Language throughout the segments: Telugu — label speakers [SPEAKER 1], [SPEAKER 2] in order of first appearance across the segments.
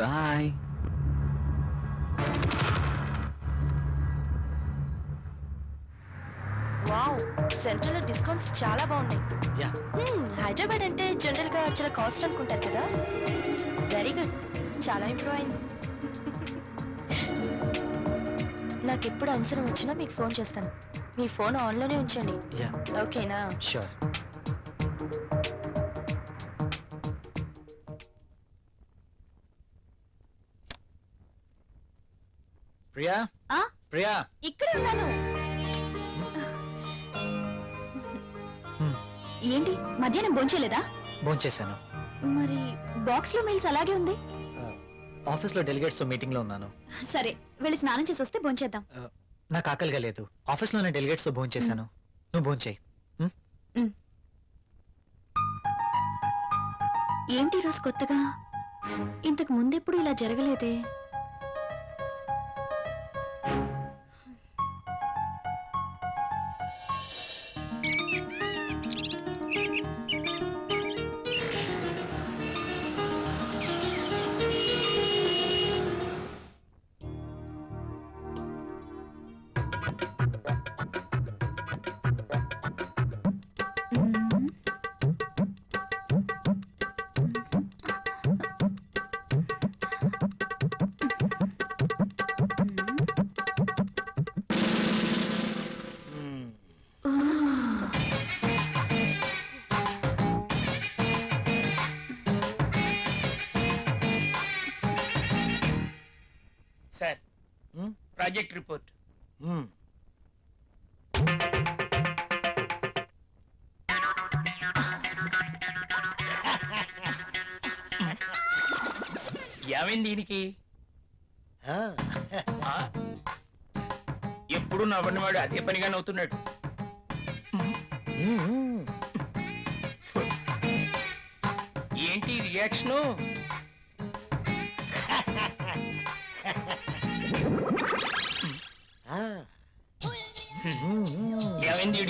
[SPEAKER 1] బాయ్
[SPEAKER 2] వావ్ సెంట్రల్ డిస్కౌంట్స్ చాలా బాగున్నాయి.
[SPEAKER 1] యా
[SPEAKER 2] Hmm, హైదరాబాద్ అంటే జనరల్గా చాలా కాస్ట్ అనుకుంటారు కదా? వెరీ గుడ్ చాలా ఇంప్రూవ్ అయింది. నాకు ఎప్పుడు అవసరం వచ్చినా మీకు ఫోన్ చేస్తాను. మీ ఫోన్ ఆన్లోనే ఉంచండి.
[SPEAKER 1] యా
[SPEAKER 2] ఓకేనా
[SPEAKER 1] షూర్ ప్రియా?
[SPEAKER 2] ఆ?
[SPEAKER 1] ప్రియా?
[SPEAKER 2] ఇక్కడే ఉన్నాను. ఏంటి? మధ్యాహ్నం భోంచేలేదా
[SPEAKER 1] భోంచేశాను.
[SPEAKER 2] మరి బాక్స్లో మెయిల్స్ అలాగే ఉంది?
[SPEAKER 1] ఆఫీస్లో డెలిగేట్స్ మీటింగ్లో ఉన్నాను.
[SPEAKER 2] సరే వెళ్ళి స్నానం చేసి వస్తే భోంచేద్దాం.
[SPEAKER 1] నాకు ఆకలిగా లేదు. ఆఫీస్లోనే డెలిగేట్స్తో భోంచేశాను. నువ్వు భోంచేయి.
[SPEAKER 2] ఏంటి రోజు కొత్తగా? ఇంతకు ముందెప్పుడు ఇలా జరగలేదే?
[SPEAKER 3] ప్రాజెక్ట్ రిపోర్ట్ ఏమైంది దీనికి? ఆ? ఎప్పుడు నవ్వనివాడు అదే పనిగా నవ్వుతున్నాడు. ఏంటి రియాక్షను? ఏమైంది.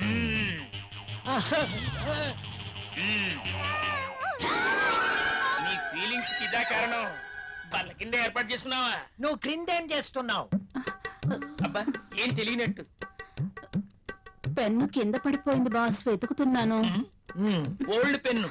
[SPEAKER 3] మ్మ్. నీ ఫీలింగ్స్ ఇదా కారణం? బల్ల కింద ఏర్పాటు చేసుకున్నావా?
[SPEAKER 4] నువ్వు క్రిందేం చేస్తున్నావు?
[SPEAKER 3] అబ్బా ఏం తెలియనట్టు.
[SPEAKER 5] పెన్ను కింద పడిపోయింది బాస్ వెతుకుతున్నాను.
[SPEAKER 3] Old pen.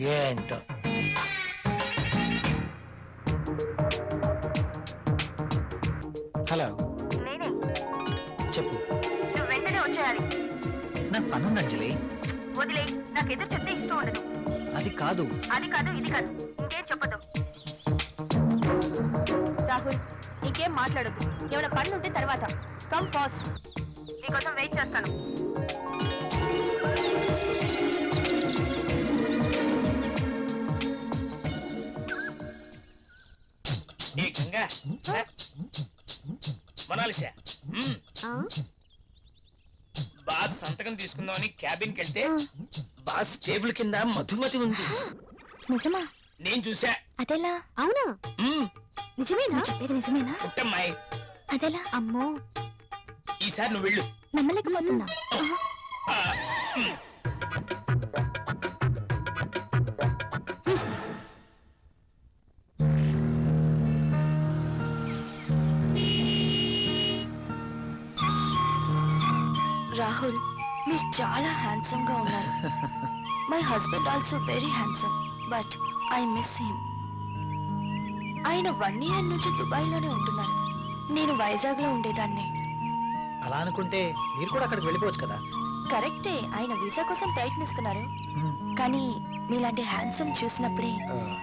[SPEAKER 4] ఏంటో?
[SPEAKER 1] హలో.
[SPEAKER 2] నేనే.
[SPEAKER 1] చెప్పు.
[SPEAKER 2] నువ్వు వెంటనే వచ్చేయాలి.
[SPEAKER 1] నాకు పనుంది అంజలి
[SPEAKER 2] వదిలే నాకు ఎదురు చెప్తే ఇష్టం ఉండదు.
[SPEAKER 1] అది కాదు.
[SPEAKER 2] అది కాదు ఇది కాదు. ఇంకేం చెప్పదు రాహుల్ ఇంకేం మాట్లాడద్దు. ఏమైనా పనులు ఉంటే తర్వాత. కమ్ ఫాస్ట్ నీకోసం వెయిట్ చేస్తాను.
[SPEAKER 3] Mona Lisa. బాస్ సంతకం తీసుకుందామని క్యాబిన్కి వెళ్తే బాస్ టేబుల్ కింద మధుమతి ఉంది.
[SPEAKER 5] నిజమా?
[SPEAKER 3] నేను చూసా.
[SPEAKER 5] అదెలా? అవునా. నిజమేనా? ఇది నిజమేనా?
[SPEAKER 3] పుట్టమ్మాయి.
[SPEAKER 5] అదెలా? అమ్మో.
[SPEAKER 3] ఈసారి నువ్వు వెళ్ళు.
[SPEAKER 5] నమ్మలేకపోతున్నా.
[SPEAKER 2] రాహుల్ మీరు చాలా హ్యాండ్సమ్గా ఉన్నారు. My husband also very handsome but I miss him ఆయన వన్ ఇయర్ నుంచి దుబాయ్లోనే ఉంటున్నారు. నేను వైజాగ్లో ఉండేదాన్ని.
[SPEAKER 1] అలా అనుకుంటే మీరు కూడా అక్కడికి వెళ్ళిపోవచ్చు కదా?
[SPEAKER 2] కరెక్టే ఆయన వీసా కోసం ప్రయత్నిస్తున్నారు. కానీ మీలాంటి హ్యాండ్సమ్ చూసినప్పుడే